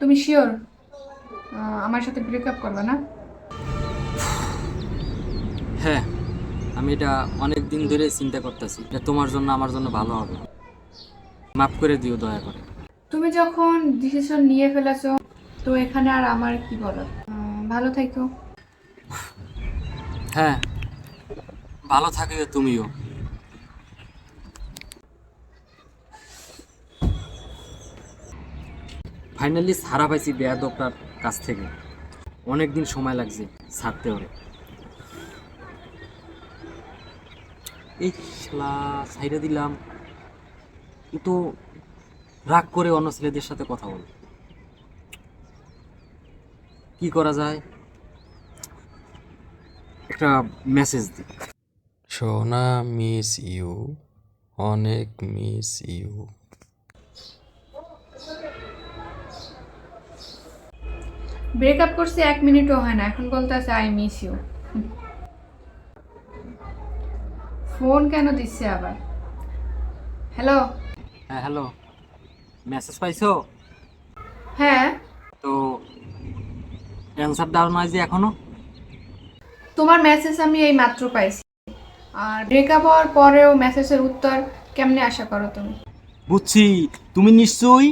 তুমি শিওর আমার সাথে ব্রেকআপ করবে না? হ্যাঁ আমি এটা অনেক দিন ধরে চিন্তা করতেছি যে তোমার জন্য আমার জন্য ভালো হবে। মাফ করে দিও দয়া করে। তুমি যখন ডিসিশন নিয়ে ফেলেছো তো এখানে আর আমার কি বলার ভালো থাকো হ্যাঁ ভালো থাকিও তুমিও। ফাইনালি সারা পাইছি বেয়াদবটার কাছ থেকে। অনেক দিন সময় লাগছে ছাড়তে ওরে এই সাইডে দিলাম। কিন্তু রাগ করে অন্য ছেলেদের সাথে কথা বল। কি করা যায়? একটা মেসেজ দিই। সোনা মিস ইউ অনেক মিস ইউ ব্রেকআপ করছি এক মিনিটও হয় না এখন বলতে আছে আই মিস ইউ ফোন কেন দিচ্ছে আবার? হ্যালো হ্যাঁ হ্যালো মেসেজ পাইছো? হ্যাঁ। তো অ্যান্সার দাও নয় যে এখনও। তোমার মেসেজ আমি এই মাত্র পাইছি। আর ব্রেকআপ হওয়ার পরেও মেসেজের উত্তর কেমনে আশা করো তুমি? বুঝছি। তুমি নিশ্চয়ই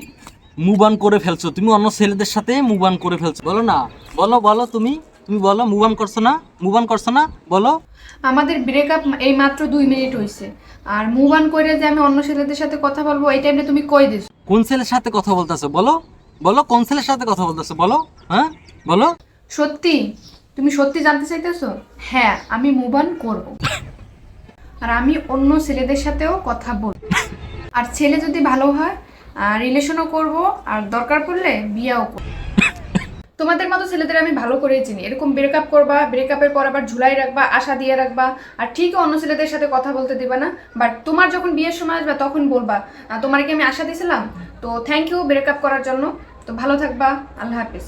মুভ অন করে ফেলছো। তুমি অন্য ছেলেদের সাথে মুভ অন করে ফেলছো। বলো না। বলো বলো তুমি। তুমি বলো মুভ অন করছ না? মুভ অন করছ না? বলো। আমাদের ব্রেকআপ এই মাত্র দুই মিনিট হয়েছে আর মুভ অন করে যে আমি অন্য ছেলেদের সাথে কথা বলব এই টাইমটা তুমি কই দিছো? কোন ছেলের সাথে কথা বলতেছো? বলো। বলো কোন ছেলের সাথে কথা বলতেছো? বলো। হ্যাঁ? বলো। সত্যি? তুমি সত্যি জানতে চাইতেছো? হ্যাঁ আমি মুভ অন করব। আর আমি অন্য ছেলেদের সাথেও কথা বলব। আর ছেলে যদি ভালো হয় রিলেশনও করব, আর দরকার পড়লে বিয়েও করব। তোমাদের মতো ছেলেদের আমি ভালো করেই চিনি। এরকম ব্রেকআপ করবা ব্রেকআপের পর আবার ঝুলাই রাখবা, আশা দিয়ে রাখবা, আর ঠিকই অন্য ছেলেদের সাথে কথা বলতে দিবা না। বাট তোমার যখন বিয়ের সময় আসবে, তখন বলবা তোমার কি আমি আশা দিয়েছিলাম তো থ্যাংক ইউ ব্রেকআপ করার জন্য। তো ভালো থাকবা, আল্লাহ হাফিজ।